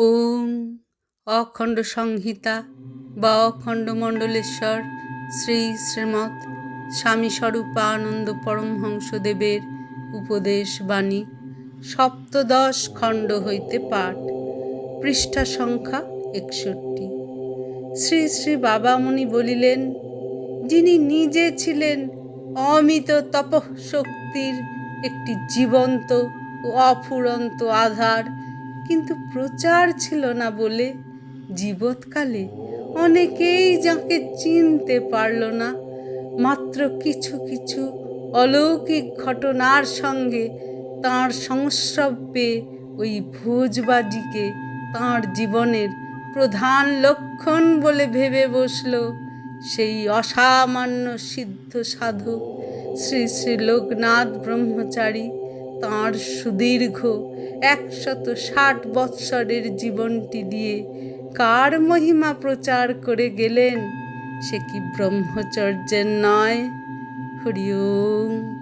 ওম অখণ্ড সংহিতা বা অখণ্ড মণ্ডলেশ্বর শ্রী শ্রীমৎ স্বামী স্বরূপানন্দ পরমহংসদেবের উপদেশ বাণী, সপ্তদশ খণ্ড হইতে পাঠ, পৃষ্ঠা সংখ্যা একষট্টি। শ্রী শ্রী বাবামণি বলিলেন, যিনি নিজে ছিলেন অমিত তপশক্তির একটি জীবন্ত ও অফুরন্ত আধার কিন্তু প্রচার ছিল না বলে জীবৎকালে অনেকেই যাকে চিনতে পারল না। মাত্র কিছু কিছু অলৌকিক ঘটনার সঙ্গে তাঁর সংস্রব্যে ওই ভোজবাজিকে তাঁর জীবনের প্রধান লক্ষণ বলে ভেবে বসল সেই অসামান্য সিদ্ধ সাধক শ্রী শ্রী লোকনাথ ব্রহ্মচারী। তাঁর সুদীর্ঘ একশত ষাট বৎসরের জীবনটি দিয়ে কার মহিমা প্রচার করে গেলেন, সে কি ব্রহ্মচর্যের নয়? হরি ওম।